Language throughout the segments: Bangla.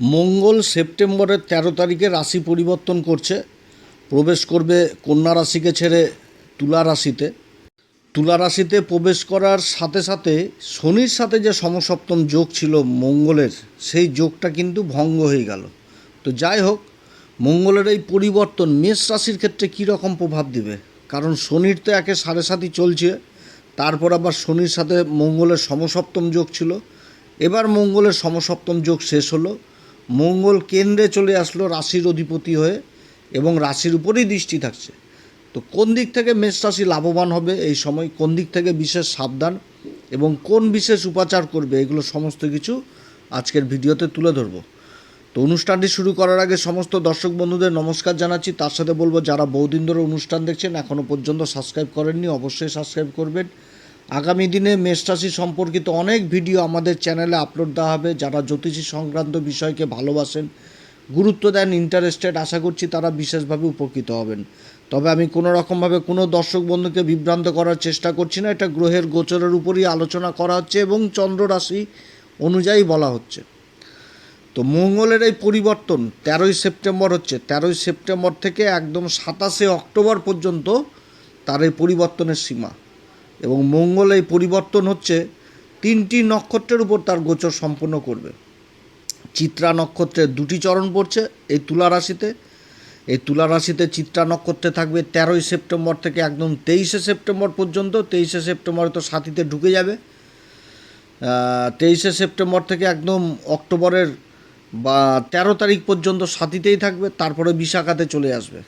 মঙ্গল সেপ্টেম্বরের তেরো তারিখে রাশি পরিবর্তন করছে। প্রবেশ করবে কন্যা রাশিকে ছেড়ে তুলা রাশিতে। তুলা রাশিতে প্রবেশ করার সাথে সাথে শনির সাথে যে সমসপ্তম যোগ ছিল মঙ্গলের, সেই যোগটা কিন্তু ভঙ্গ হয়ে গেল। তো যাই হোক, মঙ্গলের এই পরিবর্তন মেষ রাশির ক্ষেত্রে কী রকম প্রভাব দিবে? কারণ শনির তো একে সাড়ে সাতই চলছে, তারপর আবার শনির সাথে মঙ্গলের সমসপ্তম যোগ ছিল। এবার মঙ্গলের সমসপ্তম যোগ শেষ হলো মঙ্গল কেন্দ্রে চলে আসলো রাশির অধিপতি হয়ে এবং রাশির উপরেই দৃষ্টি থাকছে। তো কোন দিক থেকে মেষ রাশি লাভবান হবে এই সময়? কোন দিক থেকে বিশেষ সাবধান? এবং কোন বিশেষ উপাচার করবে? এগুলো সমস্ত কিছু আজকের ভিডিওতে তুলে ধরবো। তো অনুষ্ঠানটি শুরু করার আগে সমস্ত দর্শক বন্ধুদের নমস্কার জানাচ্ছি। তার সাথে বলব, যারা বহুদিন ধরে অনুষ্ঠান দেখছেন এখনও পর্যন্ত সাবস্ক্রাইব করেননি, অবশ্যই সাবস্ক্রাইব করবেন। আগামী দিনে মেষ রাশি সম্পর্কিত অনেক ভিডিও আমাদের চ্যানেলে আপলোড দেওয়া হবে। যারা জ্যোতিষী সংক্রান্ত বিষয়কে ভালোবাসেন, গুরুত্ব দেন ইন্টারেস্টেড আশা করছি তারা বিশেষভাবে উপকৃত হবেন। তবে আমি কোনো রকমভাবে কোনো দর্শক বন্ধুকে বিভ্রান্ত করার চেষ্টা করছি না। এটা গ্রহের গোচরের উপরই আলোচনা করা হচ্ছে এবং চন্দ্র রাশি অনুযায়ী বলা হচ্ছে। তো মঙ্গলের এই পরিবর্তন তেরোই সেপ্টেম্বর হচ্ছে। তেরোই সেপ্টেম্বর থেকে একদম সাতাশে অক্টোবর পর্যন্ত তার এই পরিবর্তনের সীমা। এবং মঙ্গল এই পরিবর্তন হচ্ছে, তিনটি নক্ষত্রের উপর তার গোচর সম্পন্ন করবে। চিত্রা নক্ষত্রের দুটি চরণ পড়ছে এই তুলা রাশিতে। এই তুলা রাশিতে চিত্রা নক্ষত্রে থাকবে তেরোই সেপ্টেম্বর থেকে একদম তেইশে সেপ্টেম্বর পর্যন্ত। তেইশে সেপ্টেম্বরে তো সাথীতে ঢুকে যাবে। তেইশে সেপ্টেম্বর থেকে একদম অক্টোবরের বা তেরো তারিখ পর্যন্ত সাথীতেই থাকবে। তারপরে বিশাখাতে চলে আসবে।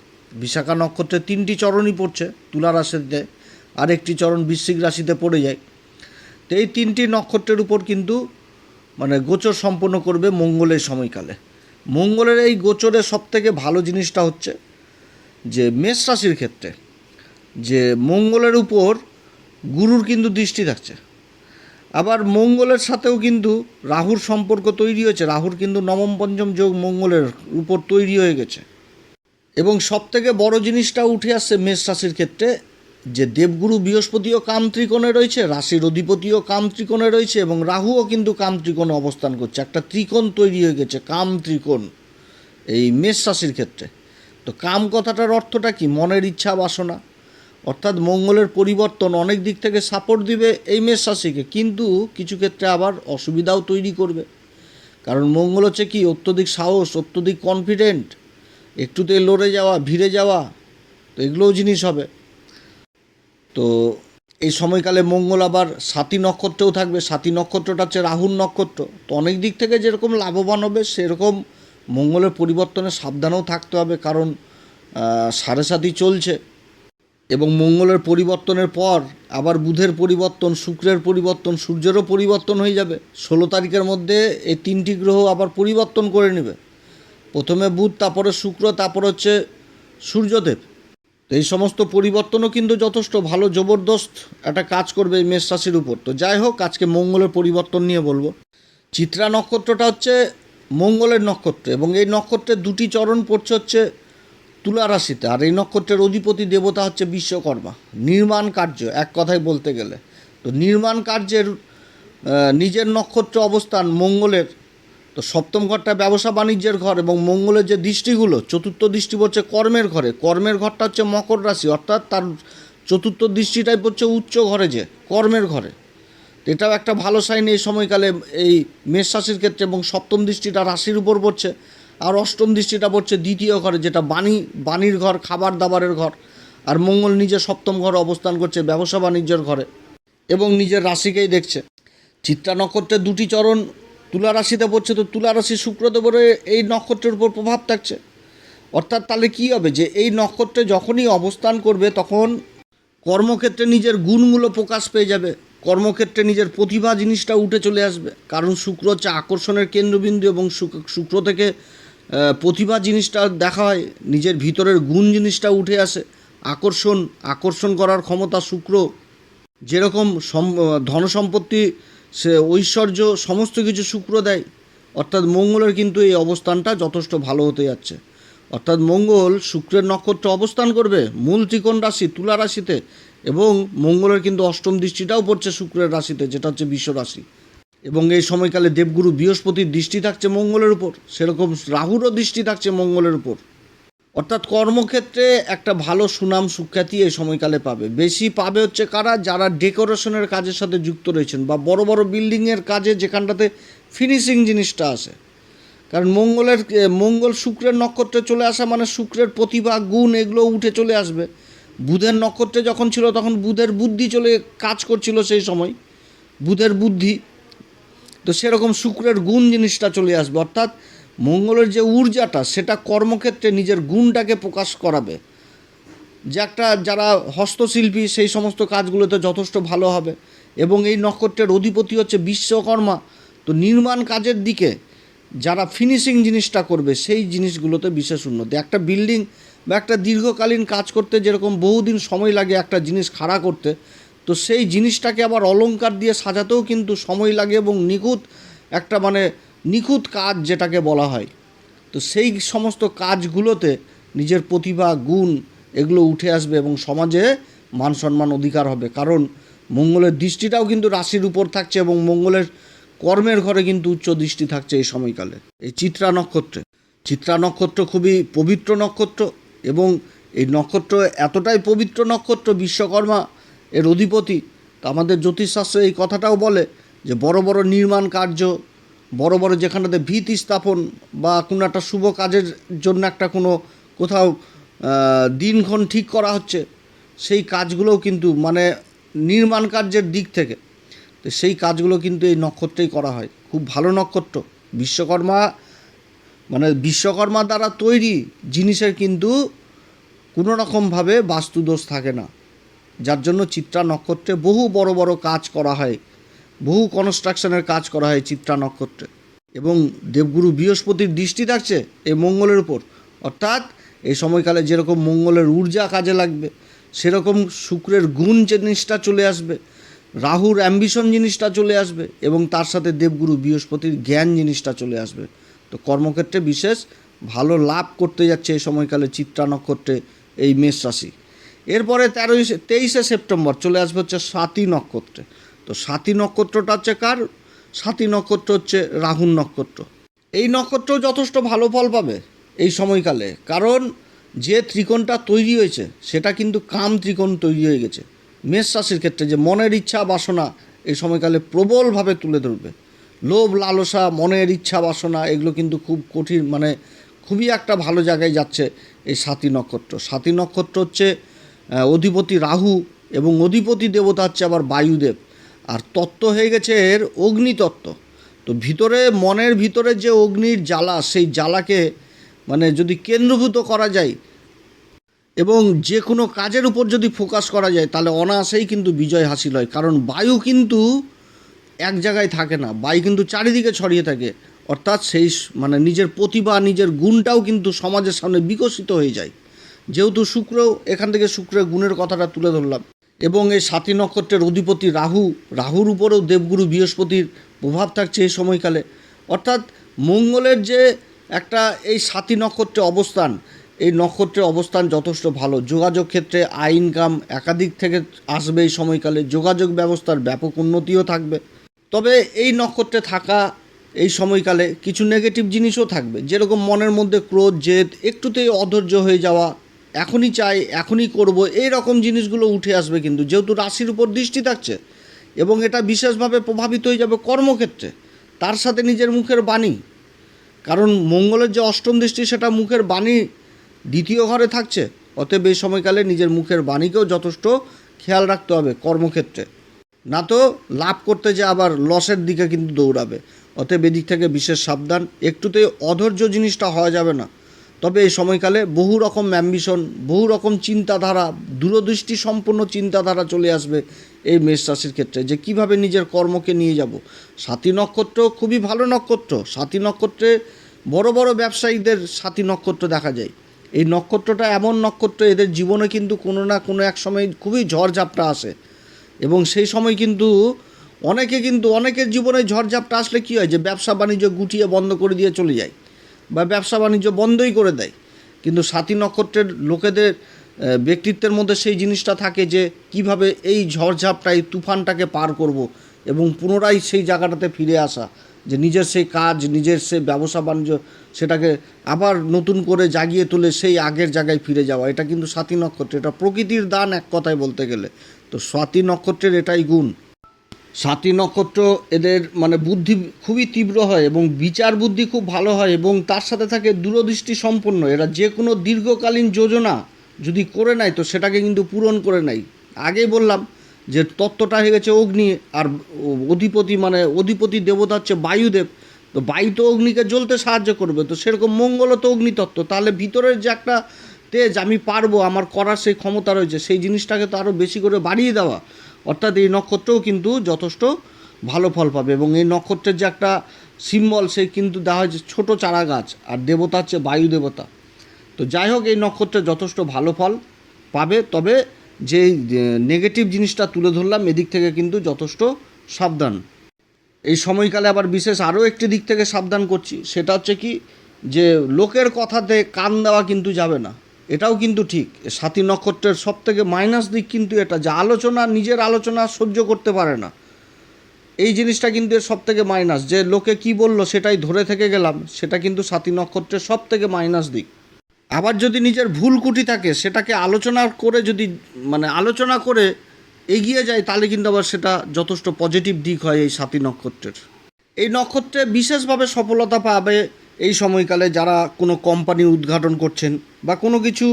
বিশাখা নক্ষত্রে তিনটি চরণই পড়ছে তুলা রাশিতে। আর একটি চরণ বৃশ্চিক রাশিতে পড়ে যায়। তো এই তিনটি নক্ষত্রের উপর কিন্তু মানে গোচর সম্পন্ন করবে মঙ্গলের সময়কালে। মঙ্গলের এই গোচরের সবথেকে ভালো জিনিসটা হচ্ছে যে মেষ রাশির ক্ষেত্রে যে মঙ্গলের উপর গুরুর কিন্তু দৃষ্টি থাকছে। আবার মঙ্গলের সাথেও কিন্তু রাহুর সম্পর্ক তৈরি হয়েছে। রাহুর কিন্তু নবম, পঞ্চম যোগ মঙ্গলের উপর তৈরি হয়ে গেছে। এবং সবথেকে বড় জিনিসটা উঠে আসছে মেষ রাশির ক্ষেত্রে যে দেবগুরু বৃহস্পতিও কাম ত্রিকোণে রয়েছে, রাশির অধিপতিও কাম ত্রিকোণে রয়েছে এবং রাহুও কিন্তু কাম ত্রিকোণে অবস্থান করছে। একটা ত্রিকোণ তৈরি হয়ে গেছে, কাম ত্রিকোণ, এই মেষ রাশির ক্ষেত্রে। তো কাম কথাটার অর্থটা কি? মনের ইচ্ছা, বাসনা। অর্থাৎ মঙ্গলের পরিবর্তন অনেক দিক থেকে সাপোর্ট দিবে এই মেষ রাশিকে, কিন্তু কিছু ক্ষেত্রে আবার অসুবিধাও তৈরি করবে। কারণ মঙ্গল হচ্ছে কি? অত্যধিক সাহস, অত্যধিক কনফিডেন্ট একটুতে লড়ে যাওয়া, ভিড়ে যাওয়া, তো এগুলোও জিনিস হবে। তো এই সময়কালে মঙ্গল আবার সাতী নক্ষত্রেও থাকবে। সাতী নক্ষত্রটা হচ্ছে রাহুর নক্ষত্র। তো অনেক দিক থেকে যেরকম লাভবান হবে, সেরকম মঙ্গলের পরিবর্তনে সাবধানেও থাকতে হবে কারণ সাড়ে সাতই চলছে এবং মঙ্গলের পরিবর্তনের পর আবার বুধের পরিবর্তন, শুক্রের পরিবর্তন, সূর্যেরও পরিবর্তন হয়ে যাবে। ষোলো তারিখের মধ্যে এই তিনটি গ্রহ আবার পরিবর্তন করে নেবে। প্রথমে বুধ, তারপরে শুক্র, তারপর হচ্ছে সূর্যদেব। তো এই সমস্ত পরিবর্তনও কিন্তু যথেষ্ট ভালো, জবরদস্ত একটা কাজ করবে এই মেষ রাশির উপর। তো যাই হোক, আজকে মঙ্গলের পরিবর্তন নিয়ে বলব। চিত্রা নক্ষত্রটা হচ্ছে মঙ্গলের নক্ষত্র এবং এই নক্ষত্রের দুটি চরণ পড়ছে হচ্ছে তুলা রাশিতে আর এই নক্ষত্রের অধিপতি দেবতা হচ্ছে বিশ্বকর্মা। নির্মাণ কার্য, এক কথায় বলতে গেলে। তো নির্মাণ কার্যের নিজের নক্ষত্র অবস্থান মঙ্গলের তো সপ্তম ঘরটা ব্যবসা বাণিজ্যের ঘর এবং মঙ্গলের যে দৃষ্টিগুলো, চতুর্থ দৃষ্টি পড়ছে কর্মের ঘরে। কর্মের ঘরটা হচ্ছে মকর রাশি, অর্থাৎ তার চতুর্থ দৃষ্টিটাই পড়ছে উচ্চ ঘরে যে, কর্মের ঘরে। এটাও একটা ভালো সাইন এই সময়কালে এই মেষ রাশির ক্ষেত্রে এবং সপ্তম দৃষ্টিটা রাশির উপর পড়ছে। আর অষ্টম দৃষ্টিটা পড়ছে দ্বিতীয় ঘরে, যেটা বাণী, বাণীর ঘর খাবার দাবারের ঘর। আর মঙ্গল নিজে সপ্তম ঘরে অবস্থান করছে ব্যবসা বাণিজ্যের ঘরে এবং নিজের রাশিকেই দেখছে। চিত্রা নক্ষত্রের দুটি চরণ তুলা রাশিতে পড়ছে, তো তুলা রাশি শুক্রদেবের এই নক্ষত্রের উপর প্রভাব থাকছে। অর্থাৎ তাহলে কী হবে যে, এই নক্ষত্রে যখনই অবস্থান করবে, তখন কর্মক্ষেত্রে নিজের গুণগুলো প্রকাশ পেয়ে যাবে। কর্মক্ষেত্রে নিজের প্রতিভা জিনিসটা উঠে চলে আসবে। কারণ শুক্র হচ্ছে আকর্ষণের কেন্দ্রবিন্দু এবং শুক্র থেকে প্রতিভা জিনিসটা দেখা হয়, নিজের ভিতরের গুণ জিনিসটা উঠে আসে। আকর্ষণ আকর্ষণ করার ক্ষমতা শুক্র। যেরকম সম- ধন সম্পত্তি সে ঐশ্বর্য, সমস্ত কিছু শুক্র দেয় অর্থাৎ মঙ্গলের কিন্তু এই অবস্থানটা যথেষ্ট ভালো হতে যাচ্ছে। অর্থাৎ মঙ্গল শুক্রের নক্ষত্রে অবস্থান করবে মূল ত্রিকোণ রাশি, তুলা রাশিতে এবং মঙ্গলের কিন্তু অষ্টম দৃষ্টিটাও পড়ছে শুক্রের রাশিতে, যেটা হচ্ছে বিশ্ব রাশি। এবং এই সময়কালে দেবগুরু বৃহস্পতির দৃষ্টি থাকছে মঙ্গলের উপর, সেরকম রাহুরও দৃষ্টি থাকছে মঙ্গলের উপর। অর্থাৎ কর্মক্ষেত্রে একটা ভালো সুনাম, সুখ্যাতি এই সময়কালে পাবে। বেশি পাবে হচ্ছে কারা? যারা ডেকোরেশনের কাজের সাথে যুক্ত রয়েছেন বা বড় বড় বিল্ডিংয়ের কাজে যেখানটাতে ফিনিশিং জিনিসটা আসে। কারণ মঙ্গলের, মঙ্গল শুক্রের নক্ষত্রে চলে আসা মানে শুক্রের প্রতিভা, গুণ এগুলো উঠে চলে আসবে। বুধের নক্ষত্রে যখন ছিল তখন বুধের বুদ্ধি চলে কাজ করছিল সেই সময়। বুধের বুদ্ধি, তো সেরকম শুক্রের গুণ জিনিসটা চলে আসবে। অর্থাৎ মঙ্গলের যে ঊর্জাটা, সেটা কর্মক্ষেত্রে নিজের গুণটাকে প্রকাশ করাবে। যে একটা যারা হস্তশিল্পী, সেই সমস্ত কাজগুলোতে যথেষ্ট ভালো হবে। এবং এই নক্ষত্রের অধিপতি হচ্ছে বিশ্বকর্মা। তো নির্মাণ কাজের দিকে যারা ফিনিশিং জিনিসটা করবে, সেই জিনিসগুলোতে বিশেষ উন্নতি। একটা বিল্ডিং বা একটা দীর্ঘকালীন কাজ করতে যেরকম বহুদিন সময় লাগে একটা জিনিস খাড়া করতে, তো সেই জিনিসটাকে আবার অলংকার দিয়ে সাজাতেও কিন্তু সময় লাগে এবং নিখুঁত একটা মানে নিখুঁত কাজ যেটাকে বলা হয়। তো সেই সমস্ত কাজগুলোতে নিজের প্রতিভা, গুণ এগুলো উঠে আসবে এবং সমাজে মান সম্মান অধিকার হবে। কারণ মঙ্গলের দৃষ্টিটাও কিন্তু রাশির উপর থাকছে এবং মঙ্গলের কর্মের ঘরে কিন্তু উচ্চ দৃষ্টি থাকছে এই সময়কালে। এই চিত্রা নক্ষত্রে। চিত্রা নক্ষত্র খুবই পবিত্র নক্ষত্র এবং এই নক্ষত্র এতটাই পবিত্র নক্ষত্র বিশ্বকর্মা এর অধিপতি। তো আমাদের জ্যোতিষশাস্ত্রে এই কথাটাও বলে যে বড় বড় নির্মাণ কার্য বড় বড় যেখানটাতে ভিত স্থাপন বা কোনো একটা শুভ কাজের জন্য একটা কোনো কোথাও দিনক্ষণ ঠিক করা হচ্ছে, সেই কাজগুলোও কিন্তু মানে নির্মাণ কার্যের দিক থেকে, তো সেই কাজগুলো কিন্তু এই নক্ষত্রেই করা হয়। খুব ভালো নক্ষত্র। বিশ্বকর্মা মানে বিশ্বকর্মা দ্বারা তৈরি জিনিসের কিন্তু কোনো রকমভাবে বাস্তুদোষ থাকে না। যার জন্য চিত্রা নক্ষত্রে বহু বড় বড় কাজ করা হয়। বহু কনস্ট্রাকশনের কাজ করা হয় চিত্রা নক্ষত্রে এবং দেবগুরু বৃহস্পতির দৃষ্টি থাকছে এই মঙ্গলের উপর। অর্থাৎ এই সময়কালে যেরকম মঙ্গলের ঊর্জা কাজে লাগবে, সেরকম শুক্রের গুণ জিনিসটা চলে আসবে, রাহুর অ্যাম্বিশন জিনিসটা চলে আসবে এবং তার সাথে দেবগুরু বৃহস্পতির জ্ঞান জিনিসটা চলে আসবে। তো কর্মক্ষেত্রে বিশেষ ভালো লাভ করতে যাচ্ছে এই সময়কালে চিত্রা নক্ষত্রে এই মেষ রাশি। এরপরে তেরোই, তেইশে সেপ্টেম্বর চলে আসবে হচ্ছে সাতী নক্ষত্রে। তো সাতী নক্ষত্রটা হচ্ছে কার? সাতী নক্ষত্র হচ্ছে রাহুর নক্ষত্র। এই নক্ষত্র যথেষ্ট ভালো ফল পাবে এই সময়কালে। কারণ যে ত্রিকোণটা তৈরি হয়েছে, সেটা কিন্তু কাম ত্রিকোণ তৈরি হয়ে গেছে। মেষ রাশির ক্ষেত্রে যে মনের ইচ্ছা, বাসনা, এই সময়কালে প্রবলভাবে তুলে ধরবে। লোভ, লালসা, মনের ইচ্ছা, বাসনা, এগুলো কিন্তু খুব কঠিন মানে খুবই একটা ভালো জায়গায় যাচ্ছে এই সাতী নক্ষত্র। সাতী নক্ষত্র হচ্ছে অধিপতি রাহু এবং অধিপতি দেবতা হচ্ছে আবার বায়ুদেব। আর তত্ত্ব হয়ে গেছে এর অগ্নিতত্ত্ব। তো ভিতরে, মনের ভিতরে যে অগ্নির জ্বালা, সেই জ্বালাকে মানে যদি কেন্দ্রভূত করা যায় এবং যে কোনো কাজের উপর যদি ফোকাস করা যায়, তাহলে অনায়াসেই কিন্তু বিজয় হাসিল হয়। কারণ বায়ু কিন্তু এক জায়গায় থাকে না, বায়ু কিন্তু চারিদিকে ছড়িয়ে থাকে। অর্থাৎ সেই মানে নিজের প্রতিভা, নিজের গুণটাও কিন্তু সমাজের সামনে বিকশিত হয়ে যায়। যেহেতু শুক্র, এখান থেকে শুক্রের গুণের কথাটা তুলে ধরলাম। এবং এই সাতী নক্ষত্রের অধিপতি রাহু, রাহুর উপরেও দেবগুরু বৃহস্পতির প্রভাব থাকছে এই সময়কালে। অর্থাৎ মঙ্গলের যে একটা এই সাতী নক্ষত্রে অবস্থান, এই নক্ষত্রের অবস্থান যথেষ্ট ভালো। যোগাযোগ ক্ষেত্রে আয় ইনকাম একাধিক থেকে আসবে এই সময়কালে। যোগাযোগ ব্যবস্থার ব্যাপক উন্নতিও থাকবে। তবে এই নক্ষত্রে থাকা এই সময়কালে কিছু নেগেটিভ জিনিসও থাকবে। যেরকম মনের মধ্যে ক্রোধ, জেদ, একটুতেই অধৈর্য হয়ে যাওয়া এখনই চাই, এখনই করব এই রকম জিনিসগুলো উঠে আসবে কিন্তু, যেহেতু রাশির উপর দৃষ্টি থাকছে এবং এটা বিশেষভাবে প্রভাবিত হয়ে যাবে কর্মক্ষেত্রে, তার সাথে নিজের মুখের বাণী। কারণ মঙ্গলের যে অষ্টম দৃষ্টি, সেটা মুখের বাণী দ্বিতীয় ঘরে থাকছে, অতএব এই সময়কালে নিজের মুখের বাণীকেও যথেষ্ট খেয়াল রাখতে হবে কর্মক্ষেত্রে। না তো লাভ করতে যে আবার লসের দিকে কিন্তু দৌড়াবে, অতএব এদিক থেকে বিশেষ সাবধান, একটুতেই অধৈর্য জিনিসটা হওয়া যাবে না। তবে এই সময়কালে বহু রকম অ্যাম্বিশন, বহু রকম চিন্তাধারা, দূরদৃষ্টি সম্পন্ন চিন্তাধারা চলে আসবে এই মেষ রাশির ক্ষেত্রে যে কীভাবে নিজের কর্মকে নিয়ে যাব। সাতী নক্ষত্র খুবই ভালো নক্ষত্র। সাতী নক্ষত্রে বড় বড় ব্যবসায়ীদের সাতী নক্ষত্র দেখা যায়। এই নক্ষত্রটা এমন নক্ষত্র, এদের জীবনে কিন্তু কোনো না কোনো এক সময় খুবই ঝড়ঝাপটা আসে। এবং সেই সময় কিন্তু অনেকে কিন্তু অনেকের জীবনে ঝড়ঝাপটা আসলে কী হয় যে ব্যবসা বাণিজ্য গুটিয়ে বন্ধ করে দিয়ে চলে যায়। বা ব্যবসা বাণিজ্য বন্ধই করে দেয়। কিন্তু সাতী নক্ষত্রের লোকেদের ব্যক্তিত্বের মধ্যে সেই জিনিসটা থাকে যে কীভাবে এই ঝড়ঝাপটা এই তুফানটাকে পার করব এবং পুনরায় সেই জায়গাটাতে ফিরে আসা। যে নিজের সেই কাজ, নিজের সেই ব্যবসা বাণিজ্য, সেটাকে আবার নতুন করে জাগিয়ে তুলে সেই আগের জায়গায় ফিরে যাওয়া। এটা কিন্তু স্বাতী নক্ষত্র, এটা প্রকৃতির দান এক কথায় বলতে গেলে। তো স্বাতী নক্ষত্রের এটাই গুণ। সাতী নক্ষত্র এদের মানে বুদ্ধি খুবই তীব্র হয় এবং বিচার বুদ্ধি খুব ভালো হয় এবং তার সাথে থাকে দূরদৃষ্টি সম্পন্ন। এরা যে কোনো দীর্ঘকালীন যোজনা যদি করে নেয়, তো সেটাকে কিন্তু পূরণ করে নেয়। আগেই বললাম যে তত্ত্বটা হয়ে গেছে অগ্নি আর অধিপতি মানে অধিপতি দেবতা হচ্ছে বায়ুদেব। তো বায়ু তো অগ্নিকে জ্বলতে সাহায্য করবে। তো সেরকম মঙ্গলও তো অগ্নিতত্ত্ব। তাহলে ভিতরের যে একটা তেজ আমি পারব, আমার করার সেই ক্ষমতা রয়েছে, সেই জিনিসটাকে তো আরও বেশি করে বাড়িয়ে দেওয়া। অর্থাৎ এই নক্ষত্রও কিন্তু যথেষ্ট ভালো ফল পাবে এবং এই নক্ষত্রের যে একটা সিম্বল সে কিন্তু দেওয়া হয়েছে ছোটো চারা গাছ আর দেবতা হচ্ছে বায়ু দেবতা। তো যাই হোক, এই নক্ষত্রে যথেষ্ট ভালো ফল পাবে, তবে যে নেগেটিভ জিনিসটা তুলে ধরলাম, এদিক থেকে কিন্তু যথেষ্ট সাবধান। এই সময়কালে আবার বিশেষ আরও একটি দিক থেকে সাবধান করছি, সেটা হচ্ছে কি, যে লোকের কথাতে কান দেওয়া কিন্তু যাবে না। এটাও কিন্তু ঠিক। সাতী নক্ষত্রের সব থেকে মাইনাস দিক কিন্তু এটা, যা আলোচনা, নিজের আলোচনা সহ্য করতে পারে না। এই জিনিসটা কিন্তু এর সব থেকে মাইনাস যে লোকে কি বলল সেটাই ধরে থেকে গেলাম, সেটা কিন্তু সাতী নক্ষত্রের সব থেকে মাইনাস দিক। আবার যদি নিজের ভুল কুটি থাকে, সেটাকে আলোচনা করে যদি মানে আলোচনা করে এগিয়ে যায়, তাহলে কিন্তু আবার সেটা যথেষ্ট পজিটিভ দিক হয় এই সাতী নক্ষত্রের। এই নক্ষত্রে বিশেষভাবে সফলতা পাবে এই সময়কালে যারা কোনো কোম্পানি উদ্ঘাটন করছেন বা কোনো কিছু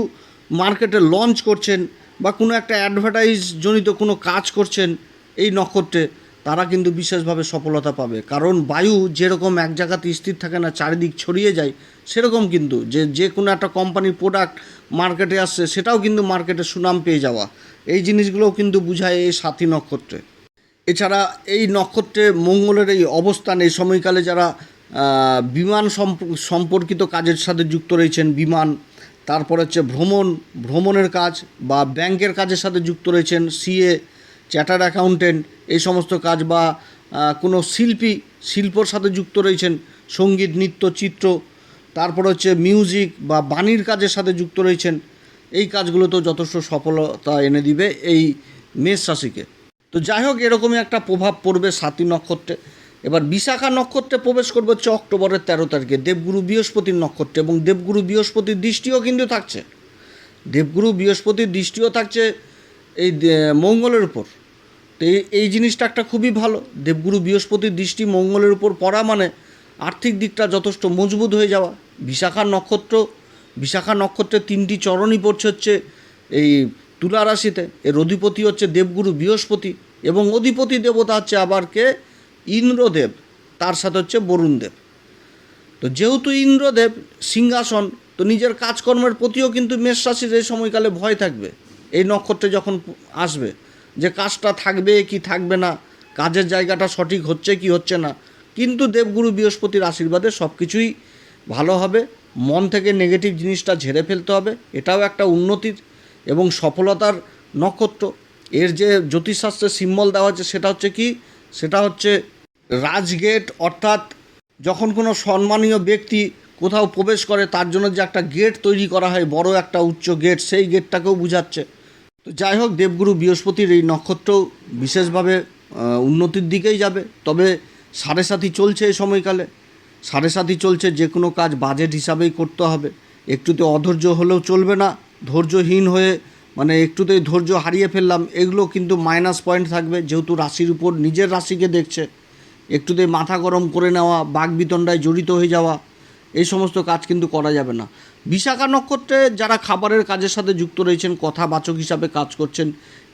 মার্কেটে লঞ্চ করছেন বা কোনো একটা অ্যাডভার্টাইজ জনিত কোনো কাজ করছেন এই নক্ষত্রে, তারা কিন্তু বিশেষভাবে সফলতা পাবে। কারণ বায়ু যেরকম এক জায়গাতে স্থির থাকে না, চারিদিক ছড়িয়ে যায়, সেরকম কিন্তু যে যে কোনো একটা কোম্পানির প্রোডাক্ট মার্কেটে আসছে, সেটাও কিন্তু মার্কেটে সুনাম পেয়ে যাওয়া। এই জিনিসগুলোও কিন্তু বুঝায় এই সাথী নক্ষত্রে। এছাড়া এই নক্ষত্রে মঙ্গলের এই অবস্থান, এই সময়কালে যারা বিমান সম্পর্কিত কাজের সাথে যুক্ত রয়েছেন বিমান, তারপর হচ্ছে ভ্রমণ, ভ্রমণের কাজ বা ব্যাংকের কাজের সাথে যুক্ত রয়েছেন সিএ চ্যাটার্ড অ্যাকাউন্টেন্ট, এই সমস্ত কাজ বা কোনো শিল্পী, শিল্পর সাথে যুক্ত রয়েছেন সংগীত, নৃত্য, চিত্র, তারপর হচ্ছে মিউজিক বা বাণীর কাজের সাথে যুক্ত রয়েছেন। এই কাজগুলোতেও যথেষ্ট সফলতা এনে দিবে এই মেষ রাশিকে। তো যাই হোক, এরকমই একটা প্রভাব পড়বে সাতী নক্ষত্রে এবার বিশাখা নক্ষত্রে প্রবেশ করবে হচ্ছে অক্টোবরের তেরো তারিখে। দেবগুরু বৃহস্পতির নক্ষত্রে এবং দেবগুরু বৃহস্পতির দৃষ্টিও কিন্তু থাকছে। দেবগুরু বৃহস্পতির দৃষ্টিও থাকছে এই মঙ্গলের উপর। তো এই এই জিনিসটা একটা খুবই ভালো। দেবগুরু বৃহস্পতির দৃষ্টি মঙ্গলের উপর পড়া মানে আর্থিক দিকটা যথেষ্ট মজবুত হয়ে যাওয়া। বিশাখা নক্ষত্র, বিশাখা নক্ষত্রের তিনটি চরণই পড়ছে হচ্ছে এই তুলা রাশিতে। এর অধিপতি হচ্ছে দেবগুরু বৃহস্পতি এবং অধিপতি দেবতা হচ্ছে আবার কে? ইন্দ্রদেব, তার সাথে হচ্ছে বরুণদেব। তো যেহেতু ইন্দ্রদেব সিংহাসন, তো নিজের কাজকর্মের প্রতিও কিন্তু মেষ রাশির এই সময়কালে ভয় থাকবে। এই নক্ষত্রে যখন আসবে, যে কাজটা থাকবে কি থাকবে না, কাজের জায়গাটা সঠিক হচ্ছে কি হচ্ছে না, কিন্তু দেবগুরু বৃহস্পতির আশীর্বাদে সব কিছুই ভালো হবে। মন থেকে নেগেটিভ জিনিসটা ঝেড়ে ফেলতে হবে, এটাও একটা উন্নতির এবং সফলতার নক্ষত্র। এর যে জ্যোতিষশাস্ত্রের সিম্বল দেওয়া হচ্ছে সেটা হচ্ছে কি? সেটা হচ্ছে রাজগেট, অর্থাৎ যখন কোনো সম্মানীয় ব্যক্তি কোথাও প্রবেশ করে, তার জন্য যে একটা গেট তৈরি করা হয়, বড় একটা উচ্চ গেট, সেই গেটটাকেও বোঝাচ্ছে। তো যাই হোক, দেবগুরু বৃহস্পতির এই নক্ষত্র বিশেষভাবে উন্নতির দিকেই যাবে। তবে সাড়ে সাথী চলছে এই সময়কালে। সাড়ে সাথী চলছে, যে কোনো কাজ বাজেট হিসাবেই করতে হবে। একটুতে অধৈর্য হলেও চলবে না। ধৈর্যহীন হয়ে মানে একটুতেই ধৈর্য হারিয়ে ফেললাম, এগুলো কিন্তু মাইনাস পয়েন্ট থাকবে। যেহেতু রাশির উপর নিজের রাশিকে দেখছে একটুতেই মাথা গরম করে নেওয়া বাগবিতণ্ডায় জড়িত হয়ে যাওয়া, এই সমস্ত কাজ কিন্তু করা যাবে না। বিশাখা নক্ষত্রে যারা খাবারের কাজের সাথে যুক্ত রয়েছেন, কথাবাচক হিসাবে কাজ করছেন,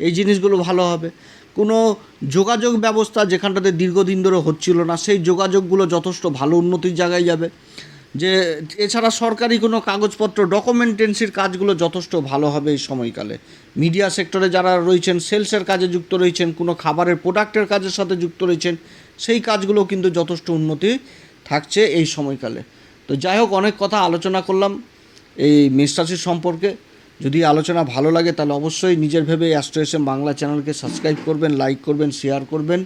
এই জিনিসগুলো ভালো হবে। কোনো যোগাযোগ ব্যবস্থা যেখানটাতে দীর্ঘদিন ধরে হচ্ছিল না, সেই যোগাযোগগুলো যথেষ্ট ভালো উন্নতির জায়গায় যাবে। যে এছাড়া সরকারি কোনো কাগজপত্র, ডকুমেন্টেন্সির কাজগুলো যথেষ্ট ভালো হবে এই সময়কালে। মিডিয়া সেক্টরে যারা রয়েছেন, সেলসের কাজে যুক্ত রয়েছেন, কোনো খাবারের প্রোডাক্টের কাজের সাথে যুক্ত রয়েছেন সেই কাজগুলো কিন্তু যথেষ্ট উন্নতি থাকছে এই সময়কালে। তো যাই হোক, অনেক কথা আলোচনা করলাম এই মেষ রাশির সম্পর্কে। যদি আলোচনা ভালো লাগে, তাহলে অবশ্যই নিজের ভেবে অ্যাস্ট্রো বাংলা চ্যানেলকে সাবস্ক্রাইব করবেন, লাইক করবেন, শেয়ার করবেন।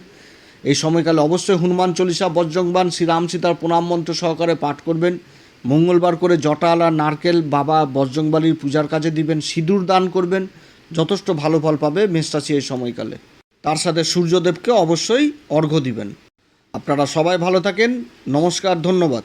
এই সময়কালে অবশ্যই হনুমান চল্লিশা বজ্রংবান শ্রীরাম সীতার প্রণাম মন্ত্র সহকারে পাঠ করবেন। মঙ্গলবার করে জটালা, নারকেল, বাবা বজ্রংবালির পূজার কাজে দিবেন, সিঁদুর দান করবেন। যথেষ্ট ভালো ফল পাবে মেষ রাশি এই সময়কালে। তার সাথে সূর্যদেবকে অবশ্যই অর্ঘ্য দিবেন। আপনারা সবাই ভালো থাকেন। নমস্কার ধন্যবাদ।